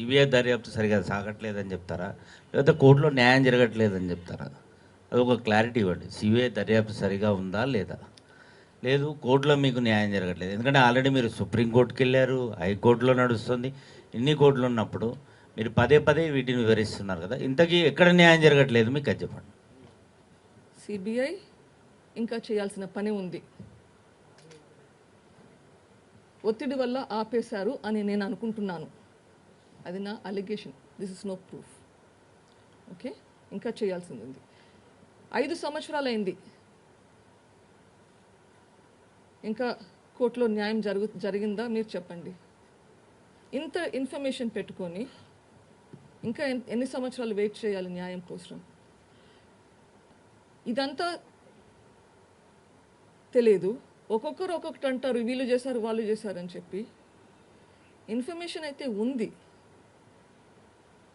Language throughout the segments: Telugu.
సిబిఐ దర్యాప్తు సరిగా సాగట్లేదని చెప్తారా? లేకపోతే కోర్టులో న్యాయం జరగట్లేదని చెప్తారా? అది ఒక క్లారిటీ ఇవ్వండి. సిబిఐ దర్యాప్తు సరిగా ఉందా లేదా? లేదు కోర్టులో మీకు న్యాయం జరగట్లేదు. ఎందుకంటే ఆల్రెడీ మీరు సుప్రీంకోర్టుకి వెళ్ళారు హైకోర్టులో నడుస్తుంది. ఇన్ని కోర్టులు ఉన్నప్పుడు మీరు పదే పదే వీటిని వివరిస్తున్నారు కదా. ఇంతకీ ఎక్కడ న్యాయం జరగట్లేదు మీకు అది చెప్పండి. సిబిఐ ఇంకా చేయాల్సిన పని ఉంది. ఒత్తిడి వల్ల ఆపేశారు అని నేను అనుకుంటున్నాను. అది నా allegation this is no proof okay ఇంకా చేయాల్సింది. ఉంది ఐదు సంవత్సరాలైంది. ఇంకా కోర్టులో న్యాయం జరుగు జరిగిందా మీరు చెప్పండి. ఇంత ఇన్ఫర్మేషన్ పెట్టుకొని ఇంకా ఎన్ని సంవత్సరాలు వెయిట్ చేయాలి న్యాయం కోసం? ఇదంతా తెలియదు ఒక్కొక్కరు ఒక్కొక్కటి అంటారు వీళ్ళు చేశారు వాళ్ళు చేశారని చెప్పి. ఇన్ఫర్మేషన్ అయితే ఉంది.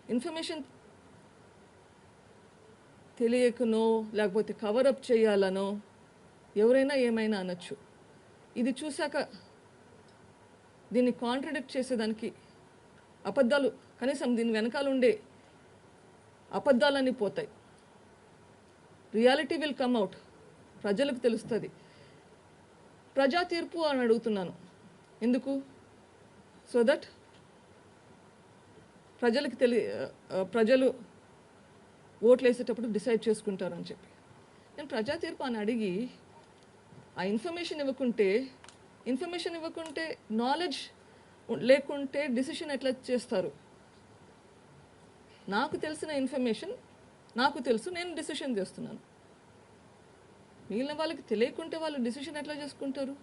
ఇన్ఫర్మేషన్ తెలియకనో లేకపోతే కవరప్ చేయాలనో ఎవరైనా ఏమైనా అనొచ్చు. ఇది చూశాక దీన్ని కాంట్రడిక్ట్ చేసేదానికి అబద్ధాలు కనీసం దీని వెనకాల ఉండే అబద్ధాలన్నీ పోతాయి. Reality will come out. ప్రజలకు తెలుస్తుంది. ప్రజా తీర్పు అని అడుగుతున్నాను. ఎందుకు? సో దట్ ప్రజలకు తెలి ప్రజలు ఓట్లు వేసేటప్పుడు డిసైడ్ చేసుకుంటారని చెప్పి. నేను ప్రజా తీర్పు అని అడిగి ఆ ఇన్ఫర్మేషన్ ఇవ్వకుంటే ఇన్ఫర్మేషన్ ఇవ్వకుంటే నాలెడ్జ్ లేకుంటే డిసిషన్ ఎట్లా చేస్తారు? నాకు తెలిసిన ఇన్ఫర్మేషన్ నాకు తెలుసు నేను డిసిషన్ చేస్తున్నాను మిగిలిన వాళ్ళకి తెలియకుంటే వాళ్ళు డిసిషన్ ఎట్లా చేసుకుంటారు?